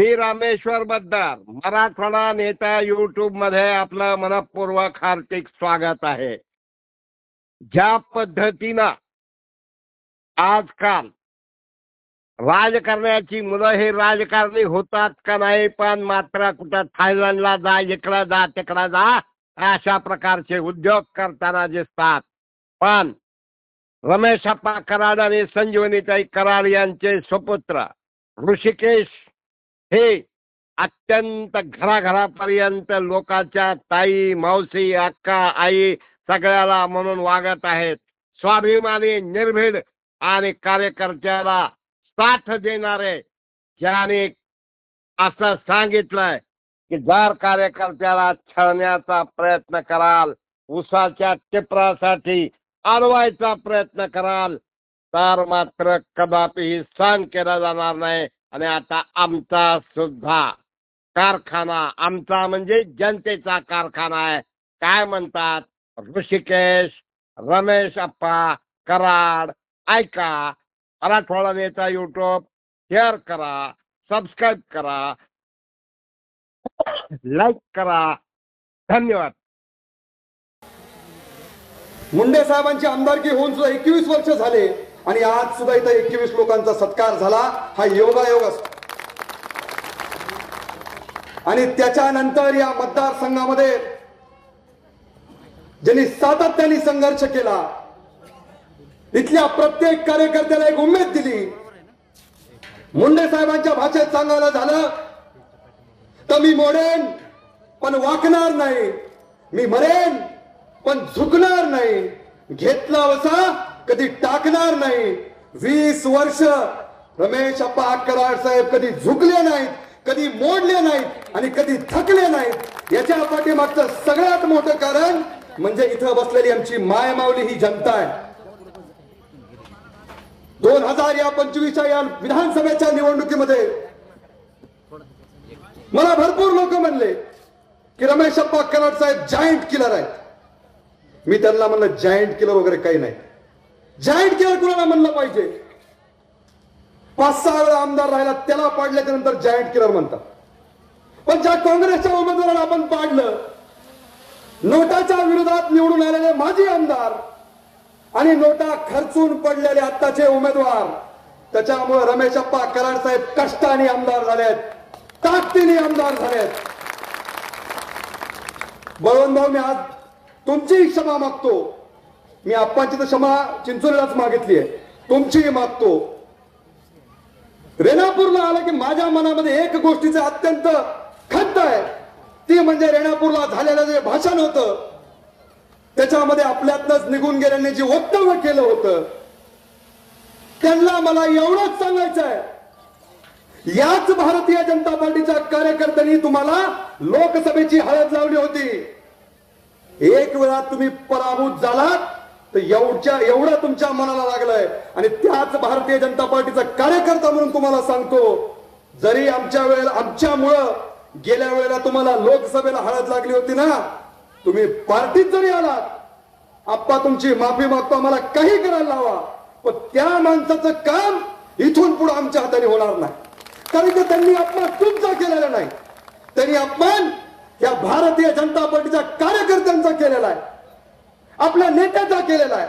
मी रामेश्वर बद्दार मराठवाडा नेता युट्यूबमध्ये आपलं मनपूर्वक हार्दिक स्वागत आहे. ज्या पद्धतीनं आजकाल राजकारण्याची मुलं हे राजकारणी होतात का नाही पण मात्र कुठं थायलंडला जा इकडं जा तिकडं जा अशा प्रकारचे उद्योग करताना दिसतात. पण रमेश अप्पा कराड आणि संजीवनीताई कराड यांचे सुपुत्र ऋषिकेश हे अत्यंत घराघरापर्यंत लोकांच्या ताई मावशी अक्का आई सगळ्याला म्हणून वागत आहेत. स्वाभिमानी निर्भीड आणि कार्यकर्त्याला साथ देणारे ज्याने असं सांगितलंय की जर कार्यकर्त्याला छळण्याचा प्रयत्न कराल उसाच्या टिपरासाठी अडवायचा प्रयत्न कराल तर मात्र कदापिही सहन केला जाणार नाही. आणि आता आमचा सुद्धा कारखाना आमचा म्हणजे जनतेचा कारखाना आहे. काय म्हणतात? ऋषिकेश रमेश अप्पा कराड ऐका. मराठवाडा नेता युट्यूब शेअर करा सबस्क्राईब करा लाईक करा. धन्यवाद. मुंडे साहेबांची आमदारकी होऊन सुद्धा एकवीस वर्ष झाले. आणि आज सुद्धा इथं एकवीस लोकांचा सत्कार झाला. हा योगायोग असतो. आणि त्याच्यानंतर या मतदारसंघामध्ये ज्यांनी सातत्याने संघर्ष केला इथल्या प्रत्येक कार्यकर्त्याला एक उमेद दिली. मुंडे साहेबांच्या भाषेत सांगायला झालं तर मी मोडेन पण वाकणार नाही. मी मरेन पण झुकणार नाही. घेतला वसा कधी टाकणार नाही. वीस वर्ष रमेश अप्पा कराड साहेब कधी झुकले नाहीत कधी मोडले नाहीत आणि कधी थकले नाहीत. याच्या पाठीमागचं सगळ्यात मोठं कारण म्हणजे इथं बसलेली आमची मायमावली ही जनता आहे. दोन हजार या पंचवीसच्या या विधानसभेच्या निवडणुकीमध्ये मला भरपूर लोक म्हणले की रमेश अप्पा कराड साहेब जायंट किलर आहेत. मी त्यांना म्हणलं जायंट किलर वगैरे काही नाही. जायंट किलर कुणाला म्हणलं पाहिजे? पाच सहा वेळा आमदार राहिला त्याला पाडल्याच्या नंतर जायंट किलर म्हणतात. पण ज्या काँग्रेसच्या उमेदवाराला आपण पाडलं नोटाच्या विरोधात निवडून आलेले माजी आमदार आणि नोटा खर्चून पडलेले आत्ताचे उमेदवार त्याच्यामुळे रमेश अप्पा कराड साहेब कष्टाने आमदार झालेत ताकदीने आमदार झालेत. बळवंत भाऊ मी आज तुमची क्षमा मागतो. मी आप्पांची तर क्षमा चिंचोलीलाच मागितली आहे. तुमचीही मागतो. रेणापूरला आलं की माझ्या मनामध्ये एक गोष्टीचं अत्यंत खंत आहे. ती म्हणजे रेणापूरला झालेलं जे भाषण होतं त्याच्यामध्ये आपल्यातनच निघून गेल्याने जे वक्तव्य केलं होतं त्यांना मला एवढंच सांगायचं आहे. याच भारतीय जनता पार्टीच्या कार्यकर्त्यांनी तुम्हाला लोकसभेची हळद लावली होती. एक वेळा तुम्ही पराभूत झालात. तर एवढ्या एवढा तुमच्या मनाला लागलंय. आणि त्याच भारतीय जनता पार्टीचा कार्यकर्ता म्हणून तुम्हाला सांगतो जरी आमच्या वेळेला आमच्यामुळं गेल्या वेळेला तुम्हाला लोकसभेला हळद लागली होती ना तुम्ही पार्टीत जरी आलात आप्पा तुमची माफी मागतो आम्हाला काही करायला लावा. पण त्या माणसाचं काम इथून पुढे आमच्या हाताने होणार नाही. कारण की त्यांनी अपमान तुमचा केलेला नाही. त्यांनी अपमान या भारतीय जनता पार्टीच्या कार्यकर्त्यांचा केलेला आहे. आपल्या नेत्याचा केलेला आहे.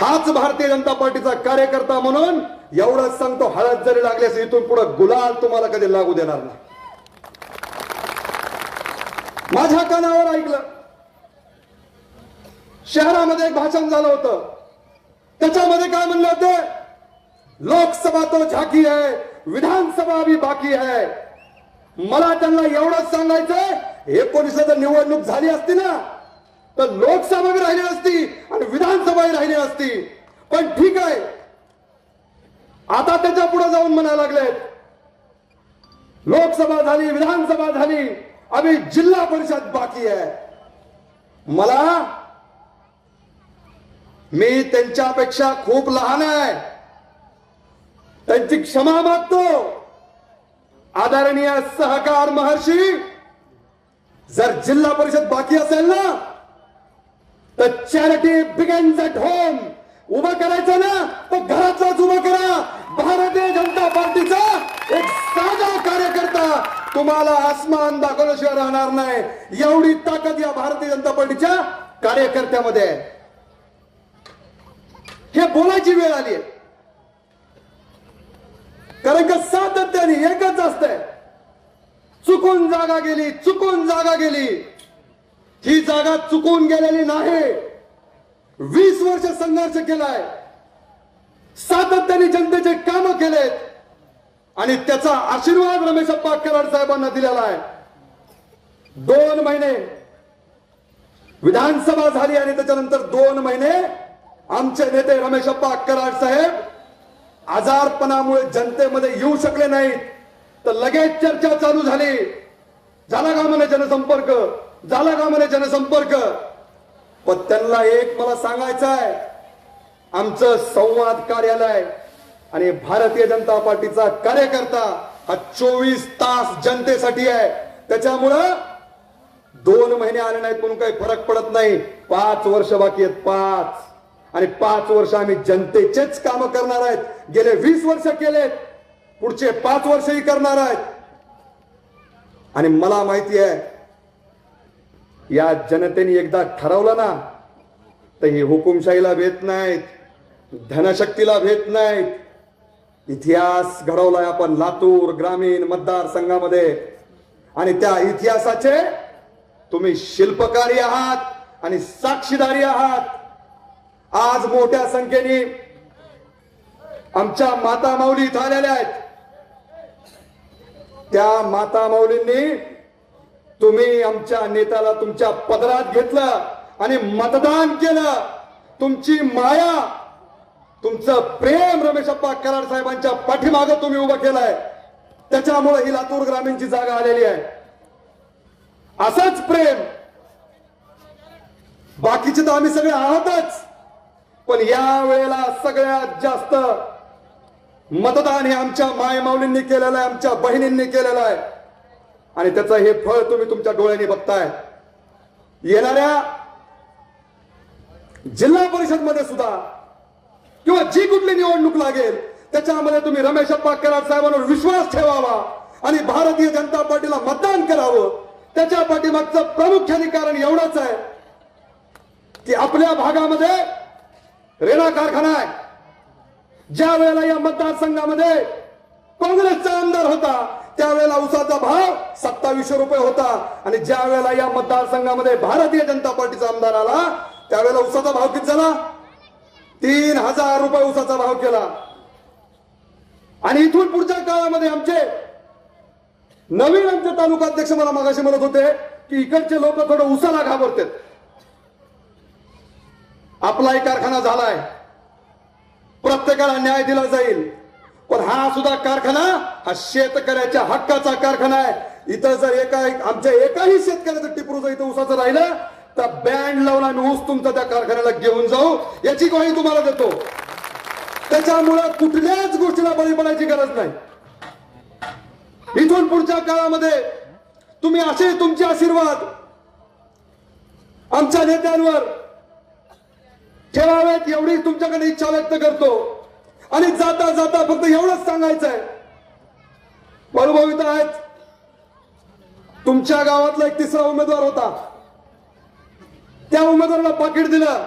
हाच भारतीय जनता पार्टीचा कार्यकर्ता म्हणून एवढंच सांगतो हळद जरी लागल्यास इथून पुढे गुलाल तुम्हाला कधी लागू देणार नाही. माझ्या कानावर ऐकलं. शहरामध्ये एक भाषण झालं होतं. त्याच्यामध्ये काय म्हणलं होतं? लोकसभा तो झाकी आहे विधानसभा भी बाकी आहे मला त्यांना एवढंच सांगायचंय जर निवडणूक झाली असती ना तर लोकसभा बी राहिली असती आणि विधानसभाही राहिली असती पण ठीक आहे. आता त्याच्या पुढे जाऊन म्हणायला लागलेत लोकसभा झाली विधानसभा झाली अभी जिल्हा परिषद बाकी आहे. मला मी त्यांच्यापेक्षा खूप लहान आहे. त्यांची क्षमा मागतो. आदरणीय सहकार महर्षी जर जिल्हा परिषद बाकी असेल ना तर चॅरिटी बिगेन्स ॲट होम उभं करायचं ना तर घरातलाच उभं करा. भारतीय जनता पार्टीचा एक तुम्हाला आसमान दाखवल्याशिवाय राहणार नाही. एवढी ताकद या भारतीय जनता पार्टीच्या कार्यकर्त्यामध्ये हे बोलायची वेळ आली कारण का सातत्याने एकच असतंय. चुकून जागा गेली चुकून जागा गेली. ही जागा चुकून गेलेली नाही. वीस वर्ष संघर्ष केलाय. सातत्याने जनतेचे काम केलेत. आणि त्याचा आशीर्वाद रमेश अप्पा कराड साहेबांना दिलेला आहे. दोन महिने विधानसभा झाली आणि त्याच्यानंतर दोन महिने आमचे नेते रमेश अप्पा कराड साहेब आजारपणामुळे जनतेमध्ये येऊ शकले नाहीत. तर लगेच चर्चा चालू झाली. झाला का म्हणे जनसंपर्क? झाला का म्हणे जनसंपर्क? पण त्यांना एक मला सांगायचं आहे आमचं संवाद कार्यालय आणि भारतीय जनता पार्टीचा कार्यकर्ता हा चोवीस तास जनतेसाठी आहे. त्याच्यामुळं दोन महिने आले नाहीत म्हणून काही फरक पडत नाही. पाच वर्ष बाकी आहेत पाच. आणि पाच वर्ष आम्ही जनतेचेच काम करणार आहेत. गेले वीस वर्ष केलेत. पुढचे पाच वर्षही करणार आहेत. आणि मला माहिती आहे या जनतेने एकदा ठरवलं ना तर हे हुकुमशाहीला भेट नाहीत धनशक्तीला भेट नाहीत. इतिहास घडवलाय आपण लातूर ग्रामीण मतदारसंघामध्ये आणि त्या इतिहासाचे तुम्ही शिल्पकारी आहात आणि साक्षीदारी आहात. आज मोठ्या संख्येने आमच्या माता माऊली इथं आलेल्या आहेत. त्या माता माऊलींनी तुम्ही आमच्या नेत्याला तुमच्या पदरात घेतलं आणि मतदान केलं. तुमची माया तुमचं प्रेम रमेशप्पा कराड साहेबांच्या पाठीमाग तुम्ही उभं केलंय. त्याच्यामुळे ही लातूर ग्रामीणची जागा आलेली आहे. असंच प्रेम. बाकीचे तर आम्ही सगळे आहातच. पण या वेळेला सगळ्यात जास्त मतदान हे आमच्या मायमाऊलींनी केलेलं आहे आमच्या बहिणींनी केलेलं आहे. आणि त्याचं हे फळ तुम्ही तुमच्या डोळ्याने बघताय. येणाऱ्या जिल्हा परिषदमध्ये सुद्धा किंवा जी कुठली निवडणूक लागेल त्याच्यामध्ये तुम्ही रमेश अप्पा कराड साहेबांवर विश्वास ठेवावा आणि भारतीय जनता पार्टीला मतदान करावं. त्याच्या पाठीमागचं प्रामुख्याने कारण एवढंच आहे की आपल्या भागामध्ये रेणा कारखाना आहे. ज्या वेळेला या मतदारसंघामध्ये काँग्रेसचा आमदार होता त्यावेळेला उसाचा भाव सत्तावीसशे रुपये होता. आणि ज्या वेळेला या मतदारसंघामध्ये भारतीय जनता पार्टीचा आमदार आला त्यावेळेला उसाचा भाव किती झाला? तीन हजार रुपये उसाचा भाव केला. आणि इथून पुढच्या काळामध्ये आमचे नवीन आमचे तालुका अध्यक्ष मला मागाशी म्हणत होते की इकडचे लोक थोडं उसाला घाबरतात. आपलाही कारखाना झालाय. प्रत्येकाला न्याय दिला जाईल. पण हा सुद्धा कारखाना हा शेतकऱ्याच्या हक्काचा कारखाना आहे. इथं जर एका आमच्या एकाही शेतकऱ्याचं टिपरू जर इथं उसाचं राहिलं तर बँड लावून आम्ही ऊस तुमचा त्या कारखान्याला घेऊन जाऊ. याची ग्वाही तुम्हाला देतो. त्याच्यामुळं कुठल्याच गोष्टीला बळी पडायची गरज नाही. इथून पुढच्या काळामध्ये तुम्ही असे तुमचे आशीर्वाद आमच्या नेत्यांवर ठेवावेत एवढी तुमच्याकडे इच्छा व्यक्त करतो. आणि जाता जाता फक्त एवढंच सांगायचं आहे अनुभव आहेत? तुमच्या गावातला एक तिसरा उमेदवार होता. त्या उमेदवाराला पाकिट दिलं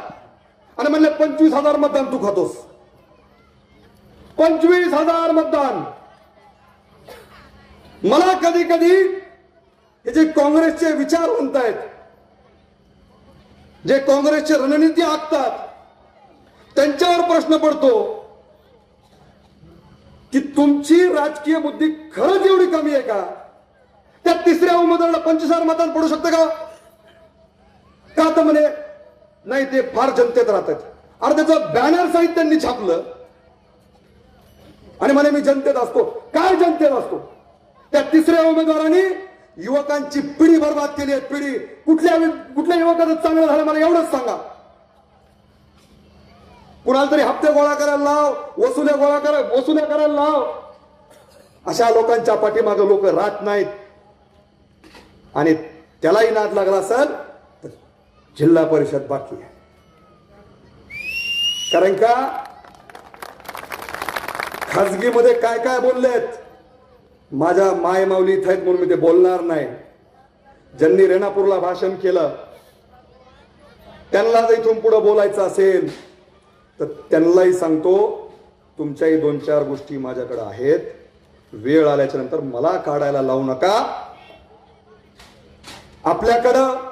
आणि म्हणले पंचवीस हजार मतदान तू खातोस. पंचवीस हजार मतदान. मला कधी कधी हे जे काँग्रेसचे विचार आहेत जे काँग्रेसचे रणनीती आखतात त्यांच्यावर प्रश्न पडतो. की तुमची राजकीय बुद्धी खरंच एवढी कमी आहे का? त्या तिसऱ्या उमेदवाराला पंचवीस हजार मतदान पडू शकतं का? का तर म्हणे नाही ते फार जनतेत राहतात. अरे त्याचं बॅनर सहित त्यांनी छापलं. आणि म्हणे मी जनतेत असतो. काय जनतेत असतो? त्या तिसऱ्या उमेदवारांनी युवकांची पिढी बर्बाद केली आहे. पिढी कुठल्या कुठल्या युवकाचं चांगलं झालं मला एवढंच सांगा. कुणाला तरी हप्ते गोळा करायला लाव वसुल्या गोळा करा वसुल्या करायला लाव. अशा लोकांच्या पाठीमागे लोक राहत नाहीत. आणि त्यालाही नाद लागला असेल तर जिल्हा परिषद बाकी आहे. कारण का? खाजगीमध्ये काय काय बोललेत? माझ्या माय माऊली इथं आहेत म्हणून मी ते बोलणार नाही. ज्यांनी रेणापूरला भाषण केलं त्यांना जर इथून पुढे बोलायचं असेल तर त्यांनाही सांगतो तुमच्याही दोन चार गोष्टी माझ्याकडे आहेत. वेळ आल्याच्यानंतर मला काढायला लावू नका. आपल्याकडं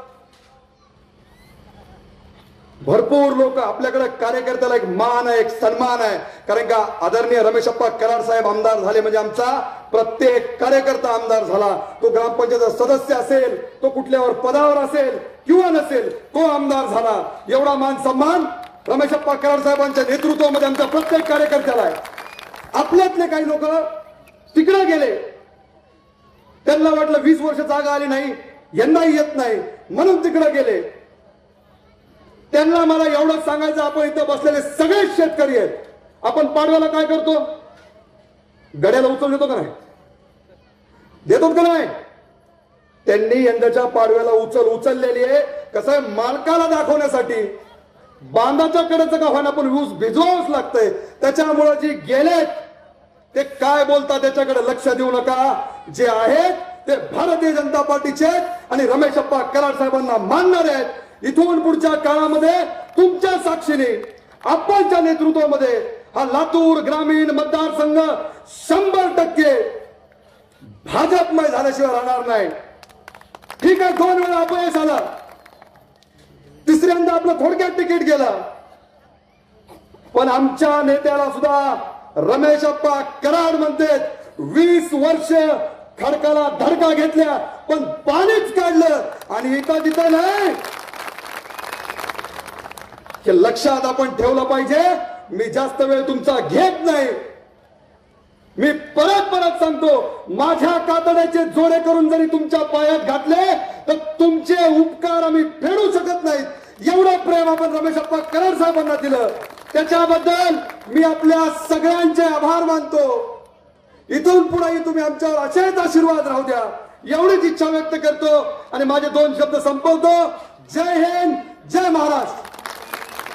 भरपूर लोक आपल्याकडे कार्यकर्त्याला एक मान आहे एक सन्मान आहे. कारण का आदरणीय रमेशप्पा कराड साहेब आमदार झाले म्हणजे आमचा प्रत्येक कार्यकर्ता आमदार झाला. तो ग्रामपंचायत सदस्य असेल तो कुठल्यावर पदावर असेल किंवा नसेल तो आमदार झाला. एवढा मान सन्मान रमेशप्पा कराड साहेबांच्या नेतृत्वामध्ये आमच्या प्रत्येक कार्यकर्त्याला आहे. आपल्यातले काही लोक तिकडे गेले. त्यांना वाटलं वीस वर्ष जागा आली नाही यांनाही येत नाही म्हणून तिकडे गेले. त्यांना मला एवढंच सांगायचं आपण इथं बसलेले सगळे शेतकरी आहेत. आपण पाडव्याला काय करतो? गड्याला उचल देतो का नाही? देतो का नाही? त्यांनी यंदाच्या पाडव्याला उचल उचललेली आहे. कसं आहे? मालकाला दाखवण्यासाठी. बांधाच्या कडेचं का होईना पण ऊस भिजवावंच लागतंय. त्याच्यामुळे जी गेलेत ते काय बोलतात त्याच्याकडे लक्ष देऊ नका. जे आहेत ते भारतीय जनता पार्टीचे आहेत आणि रमेश अप्पा कराड साहेबांना मानणार आहेत. इथून पुढच्या काळामध्ये तुमच्या साक्षीने आपणच्या नेतृत्वामध्ये हा लातूर ग्रामीण मतदारसंघ शंभर टक्के भाजपमय झाल्याशिवाय राहणार नाही. ठीक आहे दोन वेळा अपयश आला. तिसऱ्यांदा आपलं थोडक्यात तिकीट गेलं. पण आमच्या नेत्याला सुद्धा रमेश अप्पा कराड म्हणते वीस वर्ष खडकाला धडका घेतल्या पण पाणीच काढलं आणि इथं तिथं नाही. हे लक्षात आपण ठेवलं पाहिजे मी जास्त वेळ तुमचा घेत नाही. मी परत परत सांगतो माझ्या कातड्याचे जोडे करून जरी तुमच्या पायात घातले तर तुमचे उपकार आम्ही फेडू शकत नाहीत. एवढं प्रेम आपण रमेश अप्पा कराड साहेबांना दिलं. त्याच्याबद्दल मी आपल्या सगळ्यांचे आभार मानतो. इथून पुढेही तुम्ही आमच्यावर असेच आशीर्वाद राहू द्या. एवढीच इच्छा व्यक्त करतो आणि माझे दोन शब्द संपवतो. जय हिंद जय महाराष्ट्र.